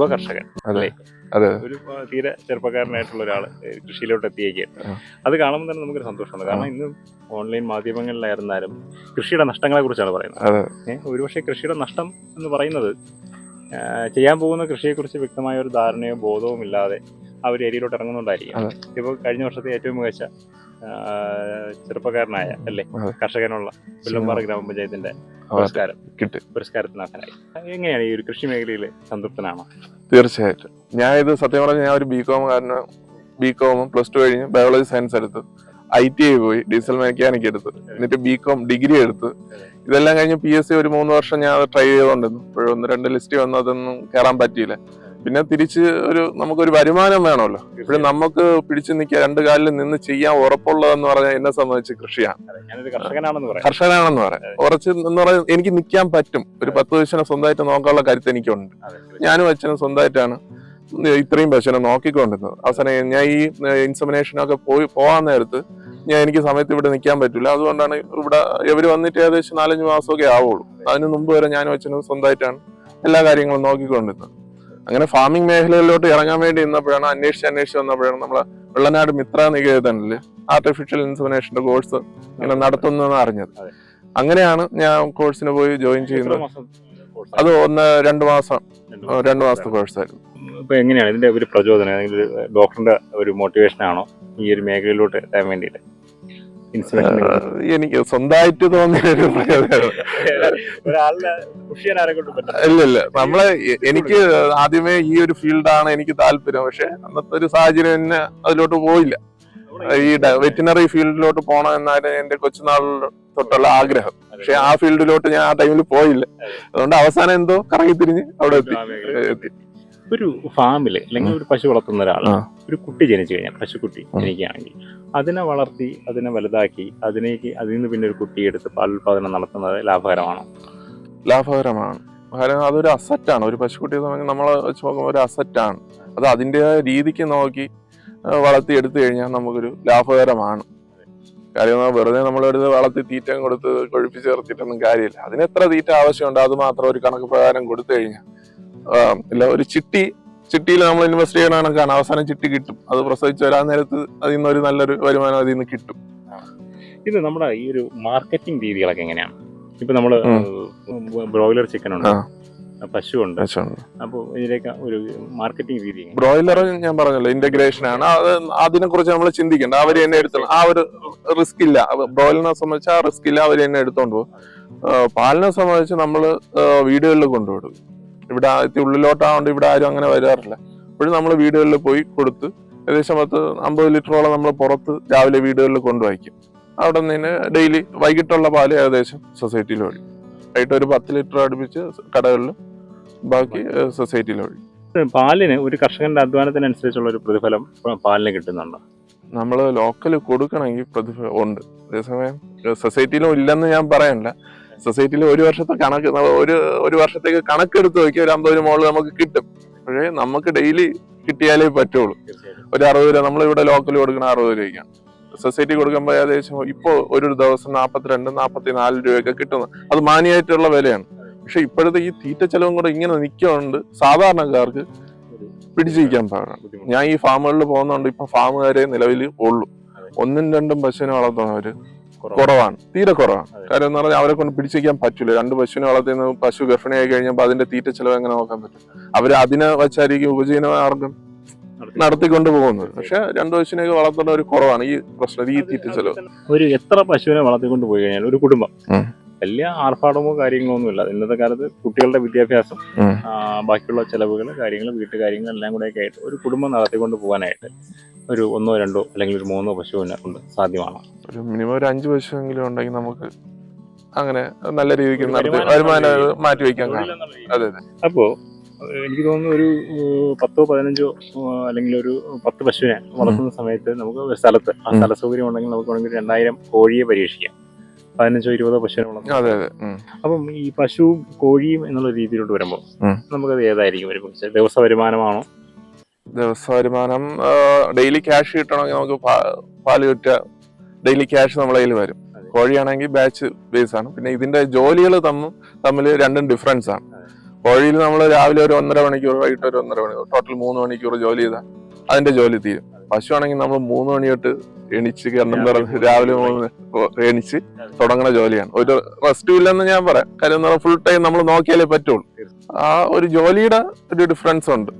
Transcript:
യുവ കർഷകൻ അല്ലേ? അതെ ഒരു തീരെ ചെറുപ്പക്കാരനായിട്ടുള്ള ഒരാൾ കൃഷിയിലോട്ട് എത്തിയേക്കാണ്. അത് കാണുമ്പോൾ തന്നെ നമുക്കൊരു സന്തോഷമാണ് കാരണം ഇന്ന് ഓൺലൈൻ മാധ്യമങ്ങളിലായിരുന്നാലും കൃഷിയുടെ നഷ്ടങ്ങളെ കുറിച്ചാണ് പറയുന്നത് ഒരുപക്ഷെ കൃഷിയുടെ നഷ്ടം എന്ന് പറയുന്നത് ചെയ്യാൻ പോകുന്ന കൃഷിയെക്കുറിച്ച് വ്യക്തമായ ഒരു ധാരണയോ ബോധവും ഇല്ലാതെ അവർ ഏരിയയിലോട്ട് ഇറങ്ങുന്നുണ്ടായിരിക്കും. ഇപ്പോൾ കഴിഞ്ഞ വർഷത്തെ ഏറ്റവും മികച്ച ചെറുപ്പക്കാരനായ അല്ലേ. കർഷകനുള്ള പുല്ലമ്പാറ ഗ്രാമപഞ്ചായത്തിന്റെ. പുരസ്കാരം. കിട്ടി. പുരസ്കാരത്തിന് എങ്ങനെയാണ് ഈ ഒരു കൃഷി മേഖലയിൽ സംതൃപ്തനാണോ? തീർച്ചയായിട്ടും. ഞാൻ ഇത് സത്യം പറഞ്ഞാൽ ഞാൻ ഒരു ബികോം കോം ബികോമും ബി കോമും പ്ലസ് ടു കഴിഞ്ഞ് ബയോളജി സയൻസ് എടുത്ത് ഐ ടി ഐ പോയി ഡീസൽ മെക്കാനിക് എടുത്ത്. എന്നിട്ട് ബികോം ഡിഗ്രി എടുത്ത്. ഇതെല്ലാം കഴിഞ്ഞ് പി എസ് സി ഒരു മൂന്ന് വർഷം ഞാൻ അത് ട്രൈ ചെയ്തുകൊണ്ടിരുന്നു ഇപ്പോഴും ഒന്ന് രണ്ട് ലിസ്റ്റ് വന്നു അതൊന്നും കയറാൻ പറ്റിയില്ല. പിന്നെ തിരിച്ച് ഒരു നമുക്കൊരു വരുമാനം വേണമല്ലോ. ഇപ്പോഴും നമുക്ക് പിടിച്ചു നിൽക്കുക രണ്ട് കാലിൽ നിന്ന് ചെയ്യാൻ ഉറപ്പുള്ളതെന്ന് പറഞ്ഞാൽ എന്നെ സംബന്ധിച്ച് കൃഷിയാണ്. കർഷകനാണെന്ന് പറയാം. ഉറച്ച് എന്ന് പറയാൻ എനിക്ക് നിൽക്കാൻ പറ്റും. ഒരു പത്ത് പശുവിനെ സ്വന്തമായിട്ട് നോക്കാനുള്ള കരുത്ത് എനിക്കുണ്ട്. ഞാനും അച്ഛനും സ്വന്തമായിട്ടാണ് ഇത്രയും പശുവിനെ നോക്കിക്കൊണ്ടിരുന്നത്. അവസാനം ഞാൻ ഈ ഇൻസമിനേഷനൊക്കെ പോയി പോകാൻ നേരത്ത് ഞാൻ എനിക്ക് സമയത്ത് ഇവിടെ നിൽക്കാൻ പറ്റില്ല. അതുകൊണ്ടാണ് ഇവിടെ ഇവർ വന്നിട്ട് ഏകദേശം നാലഞ്ച് മാസമൊക്കെ ആവുള്ളൂ. അതിന് മുമ്പ് വരെ ഞാനും അച്ഛനും സ്വന്തമായിട്ടാണ് എല്ലാ കാര്യങ്ങളും നോക്കിക്കൊണ്ടിരുന്നത്. അങ്ങനെ ഫാമിംഗ് മേഖലയിലോട്ട് ഇറങ്ങാൻ വേണ്ടി ഇന്നപ്പോഴാണ് അന്വേഷിച്ച് അന്വേഷിച്ച് വന്നപ്പോഴാണ് നമ്മൾ വെള്ളനാട് മിത്ര നികേതനിൽ ആർട്ടിഫിഷ്യൽ ഇൻസമിനേഷന്റെ കോഴ്സ് ഇങ്ങനെ നടത്തുന്നതെന്ന് അറിഞ്ഞത്. അങ്ങനെയാണ് ഞാൻ കോഴ്സിന് പോയി ജോയിൻ ചെയ്യുന്നത്. അത് ഒന്ന് രണ്ട് മാസം രണ്ട് മാസത്തെ കോഴ്സ് ആയിരുന്നു. കോഴ്സായിരുന്നു ഇപ്പൊ എങ്ങനെയാണ് ഇതിന്റെ ഒരു പ്രചോദനം? ഡോക്ടറിന്റെ ഒരു മോട്ടിവേഷൻ ആണോ? ഈ ഒരു മേഖലയിലോട്ട് എത്താൻ വേണ്ടിയിട്ട്? എനിക്ക് സ്വന്തമായിട്ട് തോന്നിയ ഒരു നമ്മളെ എനിക്ക് ആദ്യമേ ഈ ഒരു ഫീൽഡാണ് എനിക്ക് താല്പര്യം. പക്ഷെ അന്നത്തെ ഒരു സാഹചര്യം എന്നെ അതിലോട്ട് പോയില്ല. ഈ വെറ്റിനറി ഫീൽഡിലോട്ട് പോകണം എന്നായിരുന്നു എന്റെ കൊച്ചുനാൾ തൊട്ടുള്ള ആഗ്രഹം. പക്ഷെ ആ ഫീൽഡിലോട്ട് ഞാൻ ആ ടൈമിൽ പോയില്ല. അതുകൊണ്ട് അവസാനം എന്തോ കറങ്ങി തിരിഞ്ഞ് അവിടെ എത്തി. എത്തി. ഒരു ഫാമിൽ അല്ലെങ്കിൽ ഒരു പശു വളർത്തുന്ന ഒരാൾ ഒരു കുട്ടി ജനിച്ചു കഴിഞ്ഞാൽ പശുക്കുട്ടി. ജനിക്കുകയാണെങ്കിൽ അതിനെ വളർത്തി അതിനെ വലുതാക്കി അതിനേക്ക് അതിൽ നിന്ന് പിന്നെ ഒരു കുട്ടി എടുത്ത് പാലുൽപാദനം നടത്തുന്നത് ലാഭകരമാണോ? ലാഭകരമാണ്. കാരണം അതൊരു അസറ്റാണ് ഒരു പശുക്കുട്ടിയെ സംബന്ധിച്ച് നമ്മൾ വെച്ച് നോക്കുമ്പോൾ ഒരു അസറ്റാണ് അത് അതിന്റെതായ രീതിക്ക് നോക്കി വളർത്തി എടുത്തു കഴിഞ്ഞാൽ നമുക്കൊരു ലാഭകരമാണ്. കാര്യം വെറുതെ നമ്മളെടുത്ത് വളർത്തി തീറ്റ കൊടുത്ത് കൊഴുപ്പിച്ച് ചേർത്തിട്ടൊന്നും കാര്യമില്ല. അതിന് എത്ര തീറ്റ ആവശ്യമുണ്ട്? അത് മാത്രം ഒരു കണക്ക് പ്രകാരം കൊടുത്തു കഴിഞ്ഞാൽ. ഒരു ചിട്ടി ചിട്ടിയിൽ നമ്മൾ ഇൻവെസ്റ്റ് ചെയ്യണ കണക്കാണ് അവസാനം ചിട്ടി കിട്ടും. അത് പ്രസവിച്ച് വരാൻ നേരത്ത് അതിൽ നിന്ന് ഒരു നല്ലൊരു വരുമാനം അതിൽ നിന്ന് കിട്ടും. ഇത് നമ്മുടെ ഈ ഒരു മാർക്കറ്റിംഗ് രീതികളൊക്കെ എങ്ങനെയാണ്? ഇപ്പൊ നമ്മൾ ബ്രോയിലർ ചിക്കൻ ഉണ്ട്. ആ. പശു ഉണ്ട്. മെച്ചമുണ്ട് അപ്പോൾ ഇതിലേക്ക് ഒരു മാർക്കറ്റിംഗ് രീതി? ബ്രോയിലർ ഞാൻ പറഞ്ഞല്ലോ ഇന്റഗ്രേഷൻ ആണ്. അത് അതിനെ കുറിച്ച് നമ്മൾ ചിന്തിക്കേണ്ട. അവർ എന്നെ എടുത്തോളും. ആ ഒരു റിസ്ക് ഇല്ല. ബ്രോയിലിനെ സംബന്ധിച്ച് ആ റിസ്ക് ഇല്ല. അവർ എന്നെ എടുത്തോണ്ട് പോകും. പാലിനെ സംബന്ധിച്ച് നമ്മൾ വീടുകളിൽ കൊണ്ടുവിടും. ഇവിടെ ഇത്തിരി ഉള്ളിലോട്ടാവുകൊണ്ട് ഇവിടെ ആരും അങ്ങനെ വരാറില്ല. അപ്പോഴും നമ്മൾ വീടുകളിൽ പോയി കൊടുത്ത് ഏകദേശം പത്ത് അമ്പത് ലിറ്ററോളം നമ്മൾ പുറത്ത് രാവിലെ വീടുകളിൽ കൊണ്ടുവയ്ക്കും അവിടെ നിന്ന് ഡെയിലി വൈകിട്ടുള്ള പാൽ ഏകദേശം സൊസൈറ്റിയിൽ ഒഴി വൈകിട്ട് ഒരു പത്ത് ലിറ്റർ അടുപ്പിച്ച് കടകളിലും ബാക്കി സൊസൈറ്റിയിൽ ഒഴി പാലിന് ഒരു കർഷകന്റെ അധ്വാനത്തിനനുസരിച്ചുള്ള ഒരു പ്രതിഫലം പാലിന് കിട്ടുന്നുണ്ടോ? നമ്മൾ ലോക്കൽ കൊടുക്കണമെങ്കിൽ പ്രതിഫലം ഉണ്ട്. അതേസമയം സൊസൈറ്റിയിലും ഇല്ലെന്ന് ഞാൻ പറയണില്ല. സൊസൈറ്റിയിൽ ഒരു വർഷത്തെ കണക്ക് ഒരു ഒരു വർഷത്തേക്ക് കണക്കെടുത്ത് നോക്കിയാൽ ഒരു അമ്പതിന് മോൾ നമുക്ക് കിട്ടും. പക്ഷേ നമുക്ക് ഡെയിലി കിട്ടിയാലേ പറ്റുള്ളൂ. ഒരു അറുപത് രൂപ നമ്മളിവിടെ ലോക്കൽ കൊടുക്കുന്ന അറുപത് രൂപയ്ക്കാണ്. സൊസൈറ്റി കൊടുക്കുമ്പോൾ ഏകദേശം ഇപ്പോൾ ഒരു ദിവസം നാൽപ്പത്തിരണ്ട് നാൽപ്പത്തി നാല് രൂപയൊക്കെ കിട്ടുന്നു. അത് മാന്യമായിട്ടുള്ള വിലയാണ്. പക്ഷെ ഇപ്പോഴത്തെ ഈ തീറ്റ ചെലവും കൂടെ ഇങ്ങനെ നിൽക്കുന്നുണ്ട് സാധാരണക്കാർക്ക് പിടിച്ചിരിക്കാൻ പാടാണ്. ഞാൻ ഈ ഫാമുകളിൽ പോകുന്നതുകൊണ്ട് ഇപ്പൊ ഫാമുകാരെ നിലവിൽ ഉള്ളൂ. ഒന്നും രണ്ടും പശുവിനെ വളർത്തുന്നവര് കുറവാണ്. തീരെ കുറവാണ്. കാര്യം എന്ന് പറഞ്ഞാൽ അവരെ കൊണ്ട് പിടിച്ചേക്കാൻ പറ്റില്ല രണ്ട് പശുവിനെ വളർത്തുന്ന പശു ഗർഭിണിയായി കഴിഞ്ഞപ്പോൾ അതിന്റെ തീറ്റ ചെലവ് എങ്ങനെ നോക്കാൻ പറ്റും? അവർ അതിനെ വെച്ചായിരിക്കും ഉപജീവന മാർഗം നടത്തിക്കൊണ്ട് പോകുന്നത്. പക്ഷെ രണ്ട് പശുവിനെയൊക്കെ വളർത്തുന്ന ഒരു കുറവാണ് ഈ പ്രശ്നം ഈ തീറ്റ ചെലവ്. ഒരു എത്ര പശുവിനെ വളർത്തിക്കൊണ്ട് പോയി കഴിഞ്ഞാൽ ഒരു കുടുംബം. വലിയ ആർഭാടമോ കാര്യങ്ങളോ ഒന്നുമില്ല ഇന്നത്തെ കാലത്ത് കുട്ടികളുടെ വിദ്യാഭ്യാസം ബാക്കിയുള്ള ചെലവുകൾ കാര്യങ്ങൾ വീട്ടുകാര്യങ്ങൾ എല്ലാം കൂടെയൊക്കെ ആയിട്ട് ഒരു കുടുംബം നടത്തിക്കൊണ്ട് പോകാനായിട്ട് ഒരു ഒന്നോ രണ്ടോ അല്ലെങ്കിൽ ഒരു മൂന്നോ പശുവിനെ കൊണ്ട് സാധ്യമാണ്. ഒരു മിനിമം ഒരു അഞ്ച് പശുവെങ്കിലും ഉണ്ടെങ്കിൽ നമുക്ക് അങ്ങനെ നല്ല രീതിക്ക് വരുമാനം മാറ്റി വയ്ക്കാൻ അതെ അതെ. അപ്പോ എനിക്ക് തോന്നുന്നു ഒരു പത്തോ പതിനഞ്ചോ അല്ലെങ്കിൽ ഒരു പത്ത് പശുവിനെ വളർത്തുന്ന സമയത്ത് നമുക്ക് സ്ഥലത്ത് ആ സ്ഥല സൗകര്യം ഉണ്ടെങ്കിൽ നമുക്ക് വേണമെങ്കിൽ രണ്ടായിരം കോഴിയെ പരീക്ഷിക്കാം. പതിനഞ്ചോ ഇരുപതോ പശുവിനെ വളർത്തും അതെ അതെ. ഉം. അപ്പം ഈ പശുവും കോഴിയും എന്നുള്ള രീതിയിലോട്ട് വരുമ്പോൾ. നമുക്കത് ഏതായിരിക്കും? ഒരു ദിവസ വരുമാനമാണോ? ദിവസ വരുമാനം ഡെയിലി ക്യാഷ് കിട്ടണമെങ്കിൽ നമുക്ക് പാൽ പാൽ വിറ്റ ഡെയിലി ക്യാഷ് നമ്മളെ കയ്യിൽ വരും. കോഴിയാണെങ്കിൽ ബാച്ച് ബേസ് ആണ്. പിന്നെ ഇതിന്റെ ജോലികൾ തമ്മിൽ തമ്മിൽ രണ്ടും ഡിഫറൻസ് ആണ്. കോഴിയിൽ നമ്മൾ രാവിലെ ഒരു ഒന്നര മണിക്കൂർ വൈകിട്ട് ഒരു ഒന്നര മണിക്കൂർ ടോട്ടൽ മൂന്ന് മണിക്കൂർ ജോലി ചെയ്താൽ അതിന്റെ ജോലി തീരും. പശു ആണെങ്കിൽ നമ്മൾ മൂന്ന് മണി തൊട്ട് എണിച്ച് കിണ്ണം പറഞ്ഞ് രാവിലെ മൂന്ന് എണിച്ച് തുടങ്ങുന്ന ജോലിയാണ്. ഒരു റെസ്റ്റും ഇല്ലെന്ന് ഞാൻ പറയാം. കാര്യം ഫുൾ ടൈം നമ്മൾ നോക്കിയാലേ പറ്റുള്ളൂ. ആ ഒരു ജോലിയുടെ ഒരു ഡിഫറൻസ് ഉണ്ട്.